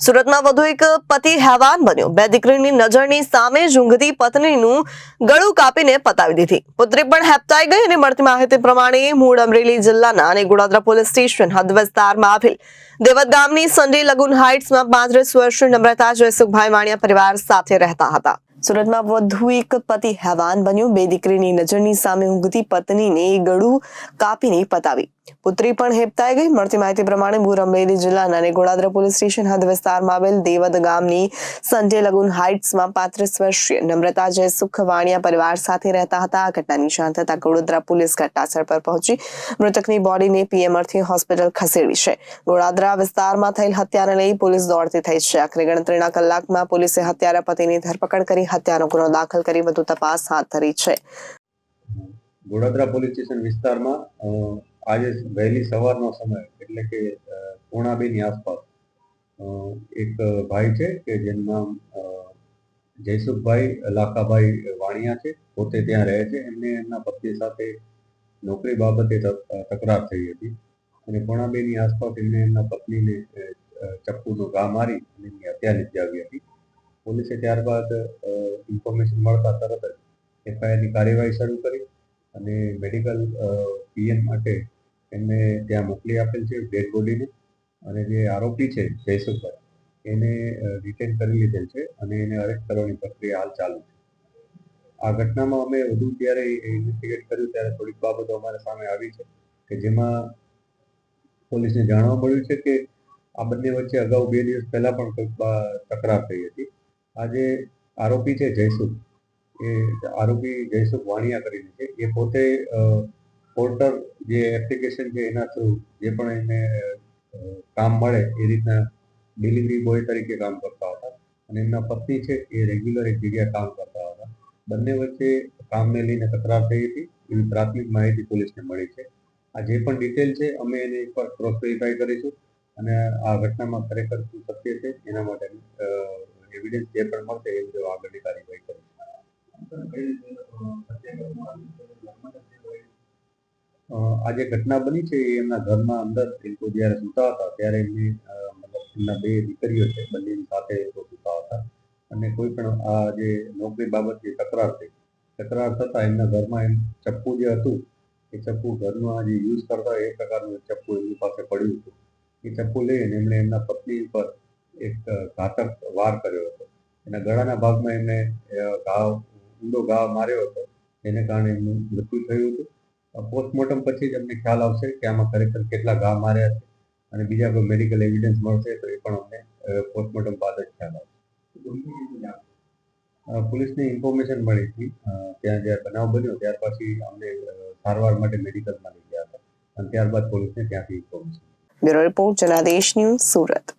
સુરતમાં વધુ એક પતિ હેવાન બન્યો. બે દીકરીની નજરની સામે જ પત્નીનું ગળું કાપીને પતાવી દીધી. પુત્રી પણ હેપતાઈ ગઈ અને મળતી માહિતી પ્રમાણે મૂળ અમરેલી જિલ્લાના અને ગુણાદરા પોલીસ સ્ટેશન હદ વિસ્તારમાં આવેલ દેવત ગામની સન્ડે લગુન હાઇટ્સમાં પાંત્રીસ વર્ષની નમ્રતા જયસુખભાઈ વાણિયા પરિવાર સાથે રહેતા હતા. સુરતમાં વધુ એક પતિ હેવાન બન્યો. બે દીકરીની નજરની સામે ઊંઘતી પત્નીને ગળું કાપીને પતાવી. પુત્રી પણ હેપતાઈ ગઈ. મળતી માહિતી પ્રમાણે ભૂર અમરેલી જિલ્લાના અને ગોળાદ્રા પોલીસ સ્ટેશન હદ વિસ્તારમાં આવેલ દેવદ ગામની સંજય લગુન હાઇટ્સમાં પાંત્રીસ વર્ષીય નમ્રતા, જય સુખવાણિયા પરિવાર સાથે રહેતા હતા. આ ઘટનાની જાણ થતાં ગોળોદરા પોલીસ ઘટનાસ્થળ પર પહોંચી મૃતકની બોડીને પીએમઆરથી હોસ્પિટલ ખસેડી છે. ગોળાદરા વિસ્તારમાં થયેલ હત્યાને લઈ પોલીસ દોડતી થઈ છે. આખરે ગણતરીના કલાકમાં પોલીસે હત્યારા પતિની ધરપકડ કરી હત્યાનો ગુનો દાખલ કરી વધુ તપાસ હાથ ધરી છે. ગોડાદરા પોલીસ સ્ટેશન વિસ્તારમાં આજે વહેલી સવારનો સમય, એટલે કે પોણા બેની આસપાસ એક ભાઈ છે કે જેનું નામ જયસુખભાઈ લાખાભાઈ વાણિયા છે, પોતે ત્યાં રહે છે. એમને એમના પત્ની સાથે નોકરી બાબતે તકરાર થઈ હતી. અને પોણા બેની આસપાસ એમને એમના પત્નીને ચપ્પુનો ઘા મારી અને એમની હત્યા નિપજાવી હતી. પોલીસે ત્યારબાદ ઇન્ફોર્મેશન મળતા તરત જ એફઆઈઆરની કાર્યવાહી શરૂ કરી અને મેડિકલ પીએમ માટે એમને ત્યાં મોકલી આપેલ છે ડેડ બોડીને અને જે આરોપી છે જયસુભાઈ એને રિટેન કરી લીધેલ છે અને એને અરેસ્ટ કરવાની પ્રક્રિયા હાલ ચાલુ છે. આ ઘટનામાં અમે વધુ જ્યારે ઇન્વેસ્ટિગેટ કર્યું ત્યારે થોડીક બાબતો અમારા સામે આવી છે કે જેમાં પોલીસને જાણવા મળ્યું છે કે આ બંને વચ્ચે અગાઉ બે દિવસ પહેલા પણ કંઈક તકરાર થઈ હતી. આ જે આરોપી છે જયસુખ. એ આરોપી જયસુખ વાણિયા કરીને છે. એ પોતે પોર્ટર જે એપ્લિકેશન છે એના થ્રુ જે પણ એને કામ મળે એ રીતના ડિલિવરી બોય તરીકે કામ કરતા હતા. અને એમના પત્ની છે એ રેગ્યુલર એક જગ્યાએ કામ કરતા હતા. બંને વચ્ચે કામને લઈને તકરાર થઈ હતી. એવી પ્રાથમિક માહિતી પોલીસને મળી છે. આ જે પણ ડિટેલ છે અમે એને એકવાર ક્રોસ વેરીફાઈ કરીશું. અને આ ઘટનામાં ખરેખર શું સત્ય છે એના માટે એવિડન્સ જે પણ મળશે એ બધું આગળની કાર્યવાહી કરીશું આ જે ઘટના બની છે, એ એમના ઘરના અંદર એ લોકો જ્યારે સૂતા હતા, ત્યારે એમની મતલબ એમના બે દીકરીઓ છે, બંનેની સાથે એ લોકો સૂતા હતા. અને કોઈ પણ આ જે નોકરી બાબત જે તકરાર છે, તકરાર થતા એમના ઘરમાં એમ ચપ્પુ જે હતું, એ ચપ્પુ ઘરમાં જે યુઝ કરતા એ પ્રકારનું ચપ્પુ એમની પાસે પડ્યું હતું. એ ચપ્પુ લઈને એમણે એમના પત્ની ઉપર એક ઘાતક વાર કર્યો હતો. એના ગળાના ભાગમાં એમને ઘાવ ઊંડો ઘા માર્યો હતો. એને કારણે એમનું મૃત્યુ થયું હતું. પોસ્ટમોર્ટમ પછી જ અમને ખ્યાલ આવશે કે આમાં ખરેખર કેટલા ઘા માર્યા છે. અને બીજા કોઈ મેડિકલ એવિડન્સ મળશે તો એ પણ અમને પોસ્ટમોર્ટમ બાદ જ ખ્યાલ આવશે. પોલીસને ઇન્ફોર્મેશન મળી હતી. ત્યાં જ્યારે બનાવ બન્યો, ત્યાર પછી અમને સારવાર માટે મેડિકલમાં લઈ ગયા હતા. અને ત્યારબાદ પોલીસને ત્યાંથી information bureau report, Janadesh news, Surat.